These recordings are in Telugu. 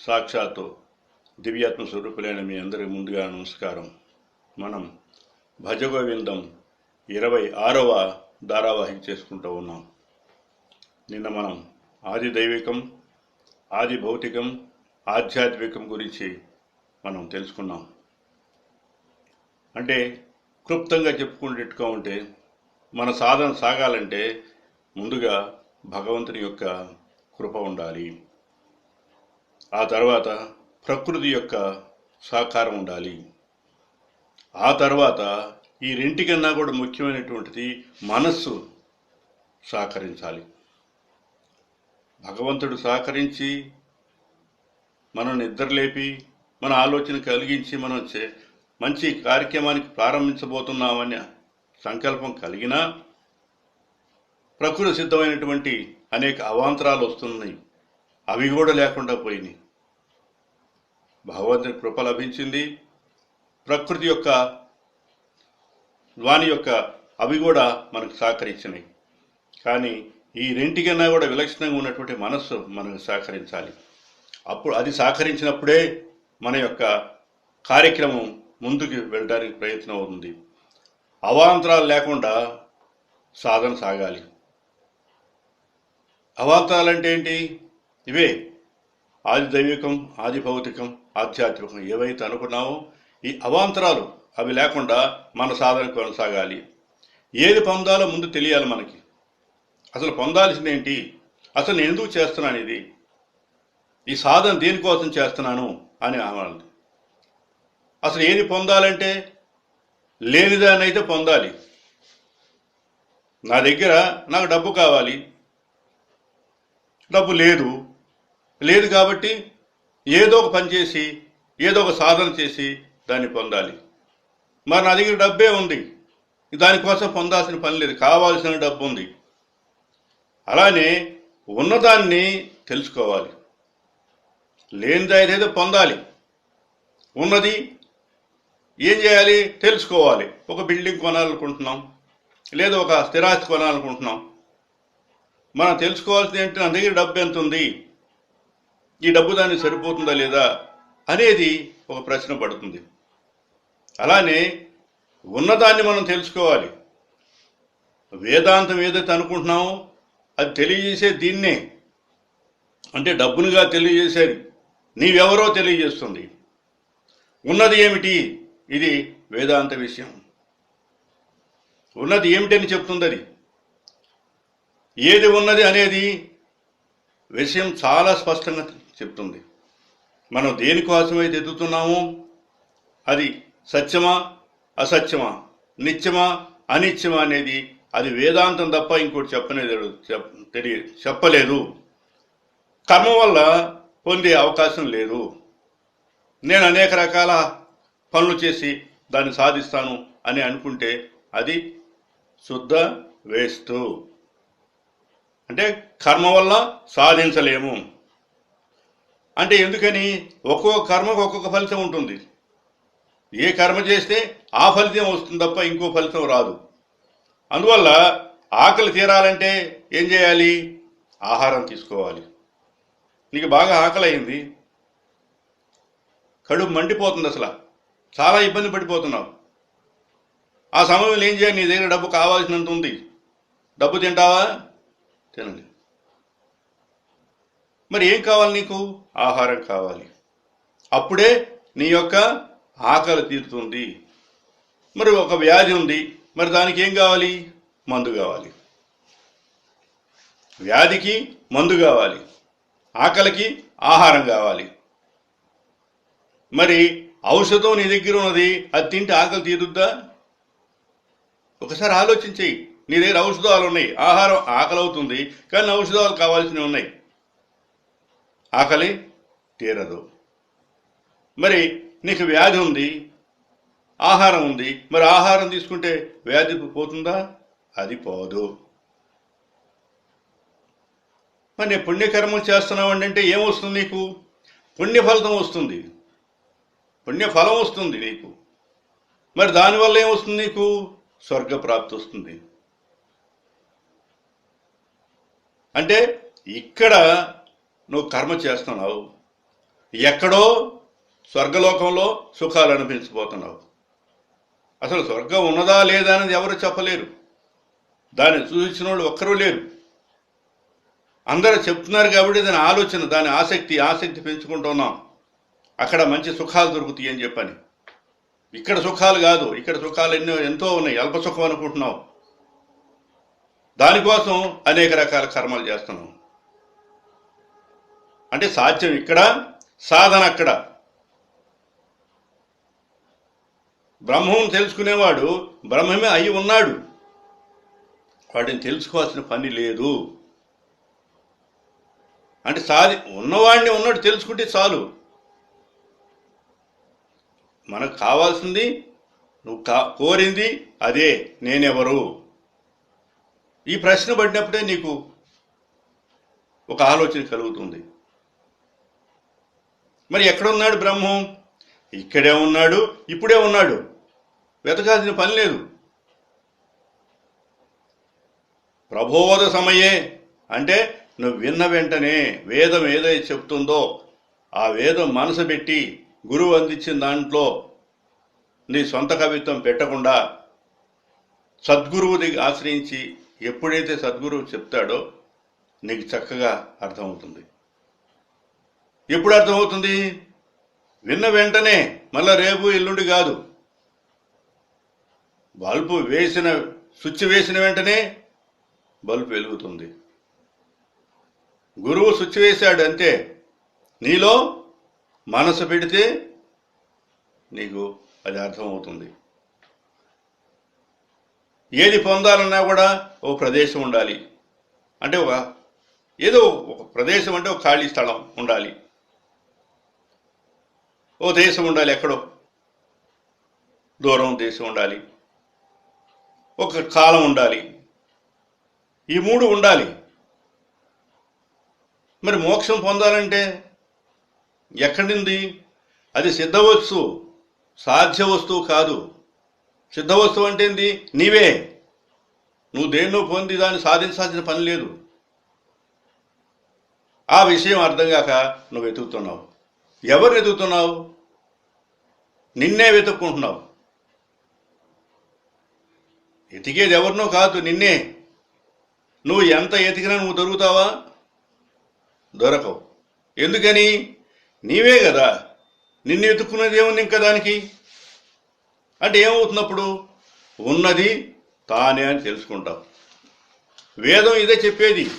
సాక్షాత్తు దివ్యాత్మ స్వరూపులైన మీ అందరి ముందుగా నమస్కారం. మనం భజగోవిందం ఇరవై ఆరవ ధారావాహిక చేసుకుంటూ ఉన్నాం. నిన్న మనం ఆది దైవికం ఆది భౌతికం ఆధ్యాత్మికం గురించి మనం తెలుసుకున్నాం. అంటే క్లుప్తంగా చెప్పుకునేట్టుగా ఉంటే మన సాధన సాగాలంటే ముందుగా భగవంతుని యొక్క కృప ఉండాలి. ఆ తర్వాత ప్రకృతి యొక్క సహకారం ఉండాలి. ఆ తర్వాత ఈ రెంటికన్నా కూడా ముఖ్యమైనటువంటిది మనస్సు సహకరించాలి భగవంతుడు సహకరించి మనం నిద్రలేపి మన ఆలోచన కలిగించి మనం చే- మంచి కార్యక్రమానికి ప్రారంభించబోతున్నామని సంకల్పం కలిగినా ప్రకృతి సిద్ధమైనటువంటి అనేక అవాంతరాలు వస్తున్నాయి. అవి కూడా లేకుండా పోయినాయి. భగవంతుని కృప లభించింది. ప్రకృతి యొక్క వాణి యొక్క అవి కూడా మనకు సహకరించినాయి కానీ ఈ రెంటికన్నా కూడా విలక్షణంగా ఉన్నటువంటి మనస్సు మనకు సహకరించాలి. అప్పుడు అది సహకరించినప్పుడే మన యొక్క కార్యక్రమం ముందుకు వెళ్ళడానికి ప్రయత్నం అవుతుంది. అవాంతరాలు లేకుండా సాధన సాగాలి. అవాంతరాలు అంటే ఏంటి? ఇవే ఆది దైవికం ఆది భౌతికం ఆధ్యాత్మికం ఏవైతే అనుకున్నామో ఈ అవాంతరాలు అవి లేకుండా మన సాధన కొనసాగాలి. ఏది పొందాలో ముందు తెలియాలి మనకి. అసలు పొందాల్సింది ఏంటి? అసలు నేను ఎందుకు చేస్తున్నాను ఇది? ఈ సాధన దేనికోసం చేస్తున్నాను అని అనాలి. అసలు ఏది పొందాలంటే లేనిదానైతే పొందాలి. నా దగ్గర నాకు డబ్బు కావాలి. డబ్బు లేదు. లేదు కాబట్టి ఏదో ఒక పని చేసి ఏదో ఒక సాధన చేసి దాన్ని పొందాలి. మరి నా దగ్గర డబ్బే ఉంది. దానికోసం పొందాల్సిన పని లేదు. కావాల్సిన డబ్బు ఉంది. అలానే ఉన్నదాన్ని తెలుసుకోవాలి. లేనిది పొందాలి. ఉన్నది ఏం చేయాలి? తెలుసుకోవాలి. ఒక బిల్డింగ్ కొనాలనుకుంటున్నాం. లేదా ఒక స్థిరాస్తి కొనాలనుకుంటున్నాం. మనం తెలుసుకోవాల్సింది ఏంటి? నా దగ్గర డబ్బు ఎంత ఉంది? ఈ డబ్బు దానికి సరిపోతుందా లేదా అనేది ఒక ప్రశ్న పడుతుంది. అలానే ఉన్నదాన్ని మనం తెలుసుకోవాలి. వేదాంతం ఏదైతే అనుకుంటున్నామో అది తెలియజేసే దీన్నే. అంటే డబ్బునుగా తెలియజేసేది నీవెవరో తెలియజేస్తుంది. ఉన్నది ఏమిటి? ఇది వేదాంత విషయం. ఉన్నది ఏమిటని చెప్తుంది అది ఏది ఉన్నది అనేది విషయం చాలా స్పష్టంగా చెప్తుంది. మనం దేనికోసమైతే ఎదుగుతున్నామో అది సత్యమా అసత్యమా నిత్యమా అనిత్యమా అనేది అది వేదాంతం తప్ప ఇంకోటి చెప్పనేది చెప్ తెలియ చెప్పలేదు. కర్మ వల్ల పొందే అవకాశం లేదు. నేను అనేక రకాల పనులు చేసి దాన్ని సాధిస్తాను అని అనుకుంటే అది శుద్ధ వేస్ట్ అంటే కర్మ వల్ల సాధించలేము. అంటే ఎందుకని? ఒక్కొక్క కర్మకు ఒక్కొక్క ఫలితం ఉంటుంది. ఏ కర్మ చేస్తే ఆ ఫలితం వస్తుంది తప్ప ఇంకో ఫలితం రాదు. అందువల్ల ఆకలి తీరాలంటే ఏం చేయాలి? ఆహారం తీసుకోవాలి. నీకు బాగా ఆకలి అయింది కడుపు మండిపోతుంది అసలు. చాలా ఇబ్బంది పడిపోతున్నావు. ఆ సమయంలో ఏం చేయాలి? నీ దగ్గర డబ్బు కావాల్సినంత ఉంది. డబ్బు తింటావా? తినండి. మరి ఏం కావాలి నీకు? ఆహారం కావాలి. అప్పుడే నీ యొక్క ఆకలి తీరుతుంది. మరి ఒక వ్యాధి ఉంది. మరి దానికి ఏం కావాలి? మందు కావాలి. వ్యాధికి మందు కావాలి. ఆకలికి ఆహారం కావాలి. మరి ఔషధం నీ దగ్గర ఉన్నది. అది తింటే ఆకలి తీరుద్దా? ఒకసారి ఆలోచించేయి. నీ దగ్గర ఔషధాలు ఉన్నాయి. ఆహారం ఆకలి అవుతుంది కానీ ఔషధాలు కావాల్సినవి ఉన్నాయి. ఆకలి తీరదు. మరి నీకు వ్యాధి ఉంది ఆహారం ఉంది మరి ఆహారం తీసుకుంటే వ్యాధి పోతుందా? అది పోదు. మరి నేను పుణ్యకర్మలు చేస్తున్నావు అంటే ఏమొస్తుంది నీకు? పుణ్యఫలితం వస్తుంది. పుణ్యఫలం వస్తుంది నీకు. మరి దానివల్ల ఏమొస్తుంది నీకు? స్వర్గప్రాప్తి వస్తుంది. అంటే ఇక్కడ నువ్వు కర్మ చేస్తున్నావు. ఎక్కడో స్వర్గలోకంలో సుఖాలు అనిపించబోతున్నావు. అసలు స్వర్గం ఉన్నదా లేదా అనేది ఎవరు చెప్పలేరు. దాన్ని చూసిన వాళ్ళు ఒక్కరూ లేరు. అందరూ చెప్తున్నారు కాబట్టి దాని ఆలోచన దాని ఆసక్తి ఆసక్తి పెంచుకుంటున్నాం అక్కడ మంచి సుఖాలు దొరుకుతాయి అని చెప్పని. ఇక్కడ సుఖాలు కాదు ఇక్కడ సుఖాలు ఎన్నో ఎంతో ఉన్నాయి. అల్ప సుఖం అనుకుంటున్నావు. దానికోసం అనేక రకాల కర్మలు చేస్తున్నాం అంటే సాధ్యం ఇక్కడ సాధన అక్కడ. బ్రహ్మం తెలుసుకునేవాడు బ్రహ్మమే అయి ఉన్నాడు. వాటిని తెలుసుకోవాల్సిన పని లేదు. అంటే సాధి ఉన్నవాడిని ఉన్నాడు తెలుసుకుంటే చాలు. మనకు కావాల్సింది నువ్వు కా కోరింది అదే నేనెవరు? ఈ ప్రశ్న పడినప్పుడే నీకు ఒక ఆలోచన కలుగుతుంది. మరి ఎక్కడున్నాడు బ్రహ్మం? ఇక్కడే ఉన్నాడు ఇప్పుడే ఉన్నాడు. వెతకాల్సిన పని లేదు. ప్రబోధ సమయే అంటే నువ్వు విన్న వెంటనే వేదం ఏదైతే చెప్తుందో ఆ వేదం మనసు పెట్టి గురువు అందించిన దాంట్లో నీ సొంత కవిత్వం పెట్టకుండా సద్గురువుని ఆశ్రయించి ఎప్పుడైతే సద్గురువు చెప్తాడో నీకు చక్కగా అర్థమవుతుంది. ఎప్పుడు అర్థమవుతుంది? విన్న వెంటనే మళ్ళా రేపు ఎల్లుండి కాదు. బల్బు వేసిన స్విచ్ వేసిన వెంటనే బల్బు వెలుగుతుంది. గురువు స్విచ్ వేశాడు అంతే. నీలో మనసు పెడితే నీకు అది అర్థమవుతుంది. ఏది పొందాలన్నా కూడా ఓ ప్రదేశం ఉండాలి. అంటే ఒక ఏదో ఒక ప్రదేశం అంటే ఒక ఖాళీ స్థలం ఉండాలి. ఓ దేశం ఉండాలి ఎక్కడో. దూరం దేశం ఉండాలి. ఒక కాలం ఉండాలి. ఈ మూడు ఉండాలి. మరి మోక్షం పొందాలంటే ఎక్కడింది అది సిద్ధ వస్తువు సాధ్య వస్తువు కాదు. సిద్ధ వస్తువు అంటే ఏంది? నీవే. నువ్వు దేన్నో పొంది దాన్ని సాధించాల్సిన పని లేదు. ఆ విషయం అర్థం కాక నువ్వు వెతుకుతున్నావు. ఎవరు వెతుకుతున్నావు నిన్నే వెతుక్కుంటున్నావు. ఎతికేది ఎవరినో కాదు నిన్నే. నువ్వు ఎంత ఎతికినా నువ్వు దొరుకుతావా? దొరకవు. ఎందుకని? నీవే కదా. నిన్ను ఎత్తుక్కున్నది ఏముంది ఇంకా దానికి? అంటే ఏమవుతున్నప్పుడు? ఉన్నది తానే అని తెలుసుకుంటావు. వేదం ఇదే చెప్పేది.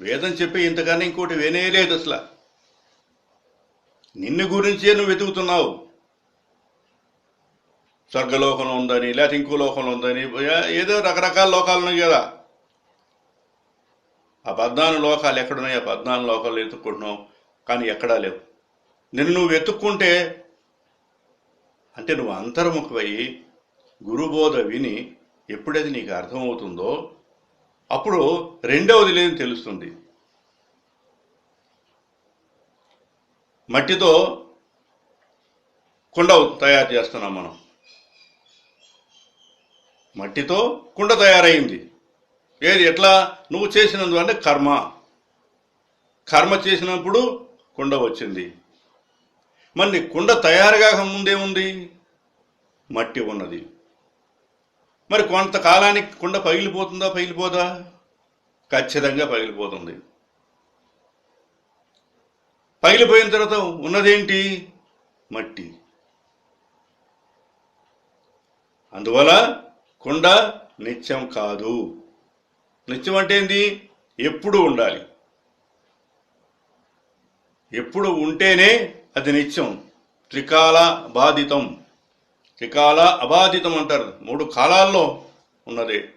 వేదం చెప్పి ఇంతకన్నా ఇంకోటి వినేయలేదు అసలు. నిన్ను గురించే నువ్వు వెతుకుతున్నావు. స్వర్గలోకంలో ఉందని లేకపోతే ఇంకో లోకంలో ఉందని ఏదో రకరకాల లోకాలు ఉన్నాయి కదా. ఆ పద్నాలుగు లోకాలు ఎక్కడున్నాయి? ఆ పద్నాలుగు లోకాలు వెతుక్కుంటున్నావు కానీ ఎక్కడా లేవు. నిన్ను నువ్వు వెతుక్కుంటే అంటే నువ్వు అంతర్ముఖమయ్యి గురుబోధ విని ఎప్పుడైతే నీకు అర్థమవుతుందో అప్పుడు రెండవది లేదని తెలుస్తుంది. మట్టితో కుండ తయారు చేస్తున్నాం మనం. మట్టితో కుండ తయారైంది. ఏది? ఎట్లా? నువ్వు చేసినందు అంటే కర్మ. కర్మ చేసినప్పుడు కుండ వచ్చింది. మరి కుండ తయారు కాక ముందేముంది మట్టి ఉన్నది. మరి కొంతకాలానికి కుండ పగిలిపోతుందా పగిలిపోదా? ఖచ్చితంగా పగిలిపోతుంది. పగిలిపోయిన తర్వాత ఉన్నదేంటి? మట్టి. అందువల్ల కుండ నిత్యం కాదు. నిత్యం అంటే ఏంది? ఎప్పుడు ఉండాలి. ఎప్పుడు ఉంటేనే అది నిత్యం. త్రికాల బాధితం. త్రికాల అబాధితం అంటారు. మూడు కాలాల్లో ఉన్నదే.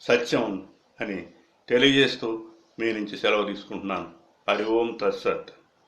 సత్యం అని తెలియజేస్తూ మీ నుంచి సెలవు తీసుకుంటున్నాను. హరి ఓం తత్సత్.